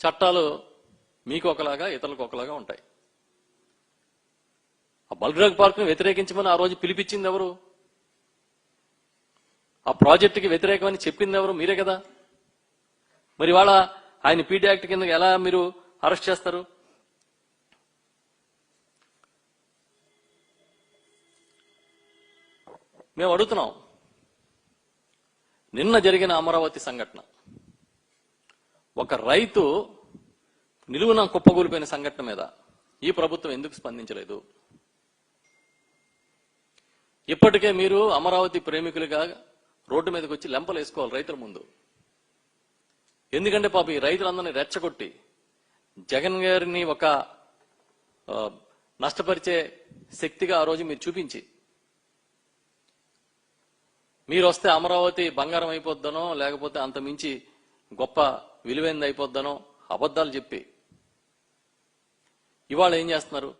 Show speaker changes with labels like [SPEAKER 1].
[SPEAKER 1] చట్టాలు మీకు ఒకలాగా ఇతరులకు ఒకలాగా ఉంటాయి. ఆ బల్రాగ్ పార్క్ను వ్యతిరేకించమని ఆ రోజు పిలిపించింది ఎవరు? ఆ ప్రాజెక్టుకి వ్యతిరేకమని చెప్పింది ఎవరు? మీరే కదా. మరి వాళ్ళ ఆయన పీడీ యాక్ట్ కింద ఎలా మీరు అరెస్ట్ చేస్తారు? మేము అడుగుతున్నాం. నిన్న జరిగిన అమరావతి సంఘటన. ఒక రైతు నిలువున కుప్పగూలిపోయిన సంఘటన మీద ఈ ప్రభుత్వం ఎందుకు స్పందించలేదు? ఇప్పటికే మీరు అమరావతి ప్రేమికులుగా రోడ్డు మీదకి వచ్చి లెంపలు వేసుకోవాలి రైతుల ముందు. ఎందుకంటే పాప ఈ రైతులందరినీ రెచ్చగొట్టి జగన్ గారిని ఒక నష్టపరిచే శక్తిగా ఆ రోజు మీరు చూపించి మీరు వస్తే అమరావతి బంగారం అయిపోద్దనో లేకపోతే అంత మించి గొప్ప విలువైంది అయిపోద్దనో అబద్ధాలు చెప్పి. ఇవాళ ఏం చేస్తున్నారు?